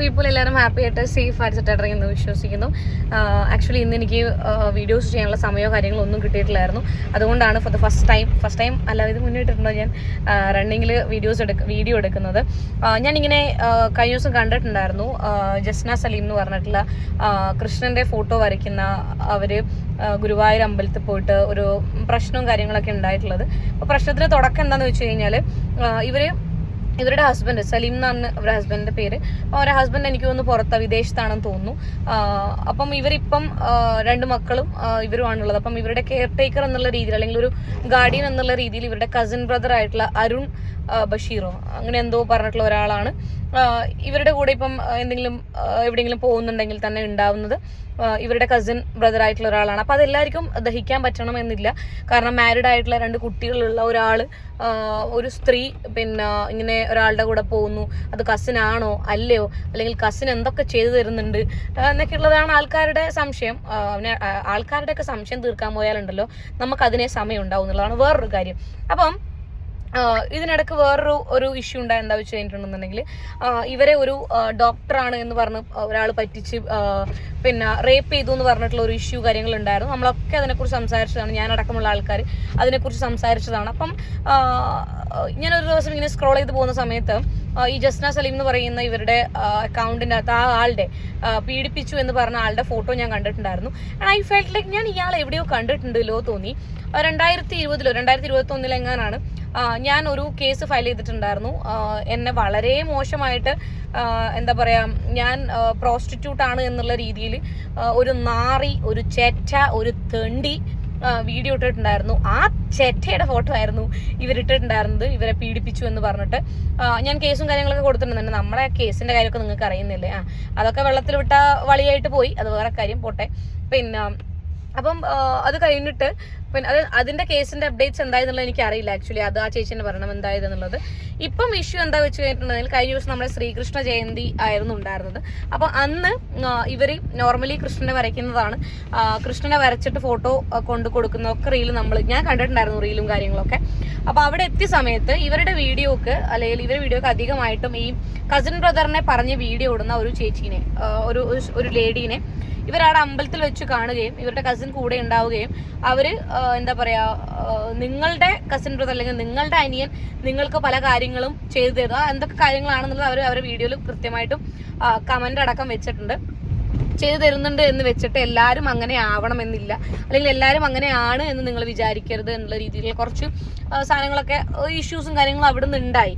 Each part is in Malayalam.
പീപ്പിൾ എല്ലാവരും ഹാപ്പി ആയിട്ട് സേഫ് ആയിട്ട് എന്ന് വിശ്വസിക്കുന്നു. ആക്ച്വലി ഇന്ന് എനിക്ക് വീഡിയോസ് ചെയ്യാനുള്ള സമയമോ കാര്യങ്ങളോ ഒന്നും കിട്ടിയിട്ടില്ലായിരുന്നു. അതുകൊണ്ടാണ് for the first time first time അല്ല ഇത് മുന്നിട്ടിട്ടുണ്ടോ ഞാൻ? റണ്ണിങ്ങിൽ വീഡിയോസ് എടുക്ക വീഡിയോ എടുക്കുന്നത്. ഞാനിങ്ങനെ കഴിഞ്ഞ ദിവസം കണ്ടിട്ടുണ്ടായിരുന്നു. ജസ്ന സലീം എന്ന് പറഞ്ഞിട്ടുള്ള കൃഷ്ണന്റെ ഫോട്ടോ വരയ്ക്കുന്ന അവർ ഗുരുവായൂർ അമ്പലത്തിൽ പോയിട്ട് ഒരു പ്രശ്നവും കാര്യങ്ങളൊക്കെ ഉണ്ടായിട്ടുള്ളത്. അപ്പോൾ പ്രശ്നത്തിന് തുടക്കം എന്താണെന്ന് വെച്ച് കഴിഞ്ഞാൽ ഇവർ ഇവരുടെ ഹസ്ബൻഡ് സലീം എന്നാണ് ഇവരുടെ ഹസ്ബൻഡിന്റെ പേര്. അപ്പോൾ അവരുടെ ഹസ്ബൻഡ് എനിക്ക് തോന്നുന്നു പുറത്ത വിദേശത്താണെന്ന് തോന്നുന്നു. അപ്പം ഇവരിപ്പം രണ്ട് മക്കളും ഇവരുമാണുള്ളത്. അപ്പം ഇവരുടെ കെയർ ടേക്കർ എന്നുള്ള രീതിയിൽ അല്ലെങ്കിൽ ഒരു ഗാർഡിയൻ എന്നുള്ള രീതിയിൽ ഇവരുടെ കസിൻ ബ്രദർ ആയിട്ടുള്ള അരുൺ ബഷീറോ. അങ്ങനെ എന്തോ പറഞ്ഞിട്ടുള്ള ഒരാളാണ്. ഇവരുടെ കൂടെ ഇപ്പം എന്തെങ്കിലും എവിടെയെങ്കിലും പോകുന്നുണ്ടെങ്കിൽ തന്നെ ഉണ്ടാവുന്നത് ഇവരുടെ കസിൻ ബ്രദർ ആയിട്ടുള്ള ഒരാളാണ്. അപ്പോൾ അതെല്ലാവർക്കും ദഹിക്കാൻ പറ്റണം എന്നില്ല. കാരണം മാരീഡ് ആയിട്ടുള്ള രണ്ട് കുട്ടികളുള്ള ഒരാൾ ഒരു സ്ത്രീ പിന്നെ ഇങ്ങനെ ഒരാളുടെ കൂടെ പോകുന്നു. അത് കസിൻ ആണോ? അല്ലയോ? അല്ലെങ്കിൽ കസിൻ എന്തൊക്കെ ചെയ്തു തരുന്നുണ്ട്? എന്നൊക്കെ ഉള്ളതാണ് ആൾക്കാരുടെ സംശയം. ആ- ആൾക്കാരുടെയൊക്കെ സംശയം തീർക്കാൻ പോയാലുണ്ടല്ലോ നമുക്ക് അതിനെ സമയം ഉണ്ടാവും എന്നുള്ളതാണ് വേറൊരു കാര്യം. അപ്പം ഇതിനിടക്ക് വേറൊരു ഒരു ഇഷ്യൂ ഉണ്ടായ എന്താ വെച്ച് കഴിഞ്ഞിട്ടുണ്ടെന്നുണ്ടെങ്കിൽ ഇവരെ ഒരു ഡോക്ടറാണ് എന്ന് പറഞ്ഞ് ഒരാൾ പറ്റിച്ച് പിന്നെ റേപ്പ് ചെയ്തു എന്ന് പറഞ്ഞിട്ടുള്ള ഒരു ഇഷ്യൂ കാര്യങ്ങൾ ഉണ്ടായിരുന്നു നമ്മളൊക്കെ അതിനെക്കുറിച്ച് സംസാരിച്ചതാണ്. ഞാൻ അടക്കമുള്ള ആൾക്കാർ അതിനെക്കുറിച്ച് സംസാരിച്ചതാണ്. അപ്പം ഞാനൊരു ദിവസം ഇങ്ങനെ സ്ക്രോൾ ചെയ്ത് പോകുന്ന സമയത്ത് ഈ ജസ്ന സലീം എന്ന് പറയുന്ന ഇവരുടെ അക്കൗണ്ടിന്റെ അകത്ത് ആ ആളുടെ പീഡിപ്പിച്ചു എന്ന് പറഞ്ഞ ആളുടെ ഫോട്ടോ ഞാൻ കണ്ടിട്ടുണ്ടായിരുന്നു. ഐ ഫെൽറ്റ് ലൈക്ക് ഞാൻ ഇയാൾ എവിടെയോ കണ്ടിട്ടുണ്ടല്ലോ തോന്നി. രണ്ടായിരത്തി ഇരുപതിലോ രണ്ടായിരത്തി ഇരുപത്തി ഒന്നിൽ എങ്ങാനാണ് ആ, ഞാൻ ഒരു കേസ് ഫയൽ ചെയ്തിട്ടുണ്ടായിരുന്നു. എന്നെ വളരെ മോശമായിട്ട് എന്താ പറയാ ഞാൻ പ്രോസ്റ്റിറ്റ്യൂട്ട് ആണ് എന്നുള്ള രീതിയിൽ ഒരു നാറി ഒരു ചെറ്റ ഒരു തെണ്ടി വീഡിയോ ഇട്ടിട്ടുണ്ടായിരുന്നു. ആ ചെറ്റയുടെ ഫോട്ടോ ആയിരുന്നു ഇവരിട്ടിട്ടുണ്ടായിരുന്നത്. ഇവരെ പീഡിപ്പിച്ചു എന്ന് പറഞ്ഞിട്ട്. ഞാൻ കേസും കാര്യങ്ങളൊക്കെ കൊടുത്തിട്ടുണ്ട്. നമ്മളെ കേസിന്റെ കാര്യമൊക്കെ നിങ്ങൾക്ക് അറിയുന്നില്ലേ? ആ അതൊക്കെ വെള്ളത്തിൽ വിട്ട വളിയായിട്ട് പോയി. അത് വേറെ കാര്യം. പോട്ടെ. പിന്നെ അപ്പം അത് കഴിഞ്ഞിട്ട് പിന്നെ അത് അതിന്റെ കേസിന്റെ അപ്ഡേറ്റ്സ് എന്തായെന്നുള്ളത് എനിക്ക് അറിയില്ല ആക്ച്വലി അത് ആ ചേച്ചിനെ പറയണം എന്തായതെന്നുള്ളത്. ഇപ്പം ഇഷ്യൂ എന്താ വെച്ച് കഴിഞ്ഞിട്ടുണ്ടെങ്കിൽ കഴിഞ്ഞ ദിവസം നമ്മുടെ ശ്രീകൃഷ്ണ ജയന്തി ആയിരുന്നു ഉണ്ടായിരുന്നത്. അപ്പോൾ അന്ന് ഇവർ നോർമലി കൃഷ്ണനെ വരയ്ക്കുന്നതാണ്. കൃഷ്ണനെ വരച്ചിട്ട് ഫോട്ടോ കൊണ്ടു കൊടുക്കുന്ന ഒക്കെ റീൽ നമ്മൾ ഞാൻ കണ്ടിട്ടുണ്ടായിരുന്നു റീലും കാര്യങ്ങളൊക്കെ. അപ്പൊ അവിടെ എത്തിയ സമയത്ത് ഇവരുടെ വീഡിയോക്ക് അല്ലെങ്കിൽ ഇവരുടെ വീഡിയോക്ക് അധികമായിട്ടും ഈ കസിൻ ബ്രദറിനെ പറഞ്ഞ് വീഡിയോ ഇടുന്ന ഒരു ചേച്ചീനെ ഒരു ഒരു ലേഡീനെ ഇവരവിടെ അമ്പലത്തിൽ വെച്ച് കാണുകയും ഇവരുടെ കസിൻ കൂടെ ഉണ്ടാവുകയും അവർ ആ, എന്താ പറയാ നിങ്ങളുടെ കസിൻ ബ്രദർ അല്ലെങ്കിൽ നിങ്ങളുടെ അനിയൻ നിങ്ങൾക്ക് പല കാര്യങ്ങളും ചെയ്തു തരുക എന്തൊക്കെ കാര്യങ്ങളാണെന്നുള്ളത് അവർ അവരുടെ വീഡിയോയിൽ കൃത്യമായിട്ടും കമന്റ് അടക്കം വെച്ചിട്ടുണ്ട്. ചെയ്തു തരുന്നുണ്ട് എന്ന് വെച്ചിട്ട് എല്ലാവരും അങ്ങനെ ആവണമെന്നില്ല അല്ലെങ്കിൽ എല്ലാവരും അങ്ങനെയാണ് എന്ന് നിങ്ങൾ വിചാരിക്കരുത് എന്നുള്ള രീതിയിൽ കുറച്ച് സാധനങ്ങളൊക്കെ ഇഷ്യൂസും കാര്യങ്ങളും അവിടെ നിന്ന് ഉണ്ടായി.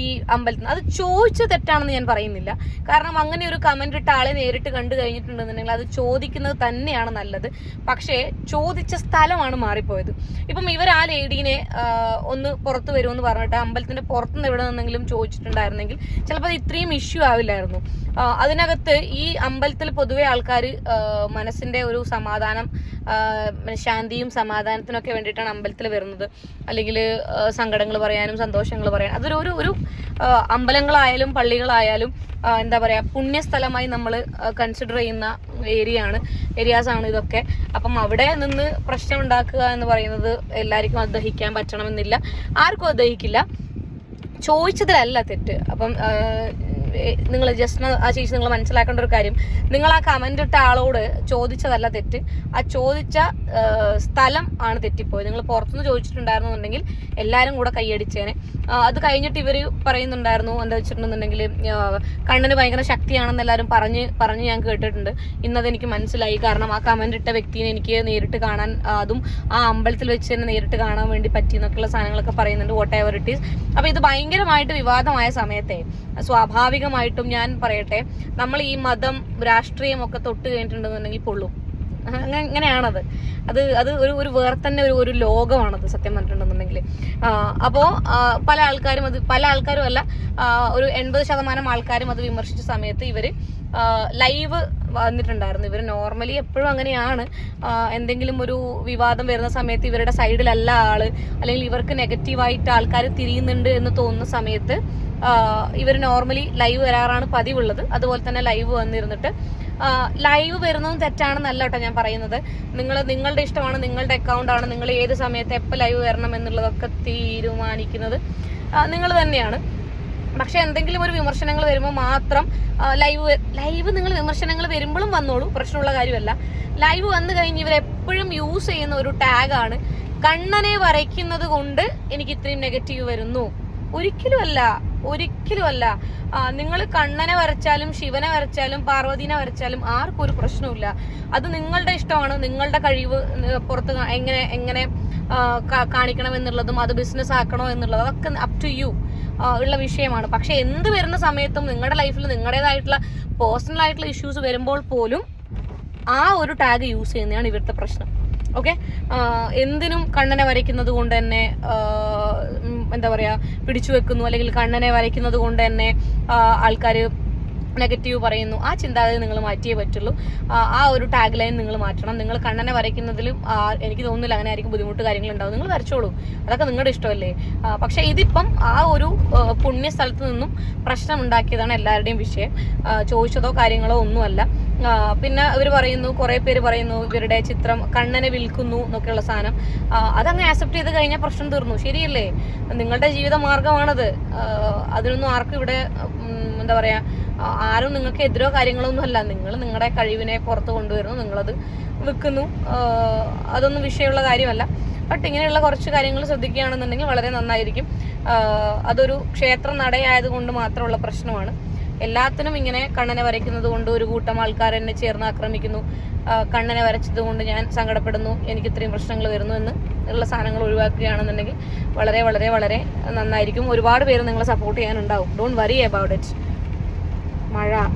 ഈ അമ്പലത്തിൽ അത് ചോദിച്ച തെറ്റാണെന്ന് ഞാൻ പറയുന്നില്ല. കാരണം അങ്ങനെ ഒരു കമന്റ് ഇട്ട ആളെ നേരിട്ട് കണ്ടു കഴിഞ്ഞിട്ടുണ്ടെന്നുണ്ടെങ്കിൽ അത് ചോദിക്കുന്നത് തന്നെയാണ് നല്ലത്. പക്ഷേ ചോദിച്ച സ്ഥലമാണ് മാറിപ്പോയത്. ഇപ്പം ഇവർ ആ ലേഡീനെ ഒന്ന് പുറത്ത് വരുമെന്ന് പറഞ്ഞിട്ട് അമ്പലത്തിന്റെ പുറത്തുനിന്ന് എവിടെ നിന്നെങ്കിലും ചോദിച്ചിട്ടുണ്ടായിരുന്നെങ്കിൽ ചിലപ്പോൾ അത് ഇത്രയും ഇഷ്യൂ ആവില്ലായിരുന്നു. അതിനകത്ത് ഈ അമ്പലത്തിൽ പൊതുവെ ആൾക്കാർ മനസ്സിന്റെ ഒരു സമാധാനം ശാന്തിയും സമാധാനത്തിനൊക്കെ വേണ്ടിയിട്ടാണ് അമ്പലത്തിൽ വരുന്നത്. അല്ലെങ്കിൽ സങ്കടങ്ങൾ പറയാനും സന്തോഷങ്ങൾ പറയാനും. അതൊരു ഒരു ഒരു അമ്പലങ്ങളായാലും പള്ളികളായാലും എന്താ പറയുക പുണ്യസ്ഥലമായി നമ്മൾ കൺസിഡർ ചെയ്യുന്ന ഏരിയ ആണ് ആണ് ഇതൊക്കെ. അപ്പം അവിടെ നിന്ന് പ്രശ്നം ഉണ്ടാക്കുക എന്ന് പറയുന്നത് എല്ലാവർക്കും അത് ദഹിക്കാൻ പറ്റണമെന്നില്ല. ആർക്കും അത് ദഹിക്കില്ല ചോദിച്ചതിലല്ല തെറ്റ്. അപ്പം നിങ്ങൾ ജസ്റ്റ് ആ ചേച്ചി നിങ്ങൾ മനസ്സിലാക്കേണ്ട ഒരു കാര്യം. നിങ്ങൾ ആ കമന്റ് ഇട്ട ആളോട് ചോദിച്ചതല്ല തെറ്റ്. ആ ചോദിച്ച സ്ഥലം ആണ് തെറ്റിപ്പോയത്. നിങ്ങൾ പുറത്തുനിന്ന് ചോദിച്ചിട്ടുണ്ടായിരുന്നുണ്ടെങ്കിൽ എല്ലാവരും കൂടെ കൈയടിച്ചേനെ. അത് കഴിഞ്ഞിട്ട് ഇവർ പറയുന്നുണ്ടായിരുന്നു എന്താ വെച്ചിട്ടുണ്ടെന്നുണ്ടെങ്കിൽ കണ്ണിന് ഭയങ്കര ശക്തിയാണെന്ന് എല്ലാവരും പറഞ്ഞ് പറഞ്ഞ് ഞാൻ കേട്ടിട്ടുണ്ട്. ഇന്നത് എനിക്ക് മനസ്സിലായി. കാരണം ആ കമന്റ് ഇട്ട വ്യക്തിനെ എനിക്ക് നേരിട്ട് കാണാൻ അതും ആ അമ്പലത്തിൽ വെച്ച് തന്നെ നേരിട്ട് കാണാൻ വേണ്ടി പറ്റി എന്നൊക്കെയുള്ള സാധനങ്ങളൊക്കെ പറയുന്നുണ്ട് വോട്ട് എവർ ഇറ്റ് ഈസ് അപ്പൊ ഇത് ഭയങ്കരമായിട്ട് വിവാദമായ സമയത്തെ സ്വാഭാവികമായിട്ടും ഞാൻ പറയട്ടെ നമ്മൾ ഈ മതം രാഷ്ട്രീയം ഒക്കെ തൊട്ട് കഴിഞ്ഞിട്ടുണ്ടെന്നുണ്ടെങ്കിൽ പൊള്ളും. അങ്ങനെ അങ്ങനെയാണത്. അത് അത് ഒരു ഒരു വേറെ തന്നെ ഒരു ഒരു ലോകമാണത് സത്യം പറഞ്ഞിട്ടുണ്ടെന്നുണ്ടെങ്കിൽ. അപ്പോൾ പല ആൾക്കാരും അത് പല ആൾക്കാരും അല്ല ഒരു എൺപത് ശതമാനം ആൾക്കാരും അത് വിമർശിച്ച സമയത്ത് ഇവർ ലൈവ് വന്നിട്ടുണ്ടായിരുന്നു. ഇവർ നോർമലി എപ്പോഴും അങ്ങനെയാണ്. എന്തെങ്കിലും ഒരു വിവാദം വരുന്ന സമയത്ത് ഇവരുടെ സൈഡിലല്ല ആൾ അല്ലെങ്കിൽ ഇവർക്ക് നെഗറ്റീവായിട്ട് ആൾക്കാർ തിരിയുന്നുണ്ട് എന്ന് തോന്നുന്ന സമയത്ത് ഇവർ നോർമലി ലൈവ് വരാറാണ് പതിവുള്ളത്. അതുപോലെ തന്നെ ലൈവ് വന്നിരുന്നിട്ട്. ലൈവ് വരുന്നതും തെറ്റാണെന്നല്ല കേട്ടോ ഞാൻ പറയുന്നത്. നിങ്ങൾ നിങ്ങളുടെ ഇഷ്ടമാണ് നിങ്ങളുടെ അക്കൗണ്ട് ആണ് നിങ്ങൾ ഏത് സമയത്ത് എപ്പോൾ ലൈവ് വരണം എന്നുള്ളതൊക്കെ തീരുമാനിക്കുന്നത് നിങ്ങൾ തന്നെയാണ്. പക്ഷെ എന്തെങ്കിലും ഒരു വിമർശനങ്ങൾ വരുമ്പോൾ മാത്രം ലൈവ് ലൈവ് നിങ്ങൾ വിമർശനങ്ങൾ വരുമ്പോഴും വന്നോളൂ പ്രശ്നമുള്ള കാര്യമല്ല. ലൈവ് വന്നു കഴിഞ്ഞ് ഇവർ എപ്പോഴും യൂസ് ചെയ്യുന്ന ഒരു ടാഗാണ് കണ്ണനെ വരയ്ക്കുന്നത് കൊണ്ട് എനിക്ക് ഇത്രയും നെഗറ്റീവ് വരുന്നു. ഒരിക്കലും അല്ല ഒരിക്കലും അല്ല നിങ്ങൾ കണ്ണനെ വരച്ചാലും ശിവനെ വരച്ചാലും പാർവതിനെ വരച്ചാലും ആർക്കും ഒരു പ്രശ്നമില്ല അത് നിങ്ങളുടെ ഇഷ്ടമാണ് നിങ്ങളുടെ കഴിവ് പുറത്ത് എങ്ങനെ എങ്ങനെ കാണിക്കണം എന്നുള്ളതും അത് ബിസിനസ് ആക്കണോ എന്നുള്ളതും അതൊക്കെ അപ് ടു യു ഉള്ള വിഷയമാണ്. പക്ഷെ എന്ത് വരുന്ന സമയത്തും നിങ്ങളുടെ ലൈഫിൽ നിങ്ങളുടേതായിട്ടുള്ള പേഴ്സണൽ ആയിട്ടുള്ള ഇഷ്യൂസ് വരുമ്പോൾ പോലും ആ ഒരു ടാഗ് യൂസ് ചെയ്യുന്നതാണ് ഇവിടുത്തെ പ്രശ്നം. ഓക്കെ എന്തിനും കണ്ണനെ വരയ്ക്കുന്നത് കൊണ്ട് തന്നെ എന്താ പറയാ പിടിച്ചു വെക്കുന്നു അല്ലെങ്കിൽ കണ്ണനെ വരയ്ക്കുന്നത് കൊണ്ട് തന്നെ ആൾക്കാർ നെഗറ്റീവ് പറയുന്നു. ആ ചിന്താഗതി നിങ്ങൾ മാറ്റിയേ പറ്റുള്ളൂ. ആ, ഒരു ടാഗ് ലൈൻ നിങ്ങൾ മാറ്റണം. നിങ്ങൾ കണ്ണനെ വരയ്ക്കുന്നതിലും എനിക്ക് തോന്നുന്നില്ല അങ്ങനെ ആയിരിക്കും ബുദ്ധിമുട്ട് കാര്യങ്ങൾ ഉണ്ടാവും. നിങ്ങൾ വരച്ചോളൂ. അതൊക്കെ നിങ്ങളുടെ ഇഷ്ടമല്ലേ? പക്ഷെ ഇതിപ്പം ആ ഒരു പുണ്യ സ്ഥലത്ത് നിന്നും പ്രശ്നം ഉണ്ടാക്കിയതാണ് എല്ലാവരുടെയും വിഷയം. ചോദിച്ചതോ കാര്യങ്ങളോ ഒന്നുമല്ല. പിന്നെ ഇവർ പറയുന്നു കുറെ പേര് പറയുന്നു ഇവരുടെ ചിത്രം കണ്ണനെ വിൽക്കുന്നു എന്നൊക്കെയുള്ള സാധനം. അതങ്ങ് ആക്സെപ്റ്റ് ചെയ്ത് കഴിഞ്ഞാൽ പ്രശ്നം തീർന്നു. ശരിയല്ലേ? നിങ്ങളുടെ ജീവിത മാർഗമാണത്. അതിനൊന്നും ആർക്കും ഇവിടെ എന്താ പറയാ ആരും നിങ്ങൾക്ക് എതിരോ കാര്യങ്ങളൊന്നും അല്ല. നിങ്ങൾ നിങ്ങളുടെ കഴിവിനെ പുറത്ത് കൊണ്ടുവരുന്നു നിങ്ങളത് വിൽക്കുന്നു. അതൊന്നും വിഷയമുള്ള കാര്യമല്ല. ബട്ട് ഇങ്ങനെയുള്ള കുറച്ച് കാര്യങ്ങൾ ശ്രദ്ധിക്കുകയാണെന്നുണ്ടെങ്കിൽ വളരെ നന്നായിരിക്കും. അതൊരു ക്ഷേത്ര നടയായതുകൊണ്ട് മാത്രമുള്ള പ്രശ്നമാണ്. എല്ലാത്തിനും ഇങ്ങനെ കണ്ണനെ വരയ്ക്കുന്നത് കൊണ്ട് ഒരു കൂട്ടം ആൾക്കാർ എന്നെ ചേർന്ന് ആക്രമിക്കുന്നു. കണ്ണനെ വരച്ചത് കൊണ്ട് ഞാൻ സങ്കടപ്പെടുന്നു. എനിക്ക് ഇത്രയും പ്രശ്നങ്ങൾ വരുന്നു എന്ന് ഉള്ള സാധനങ്ങൾ ഒഴിവാക്കുകയാണെന്നുണ്ടെങ്കിൽ വളരെ വളരെ വളരെ നന്നായിരിക്കും. ഒരുപാട് പേര് നിങ്ങളെ സപ്പോർട്ട് ചെയ്യാനുണ്ടാവും. ഡോണ്ട് വറി അബൌട്ട് ഇറ്റ് മഴ.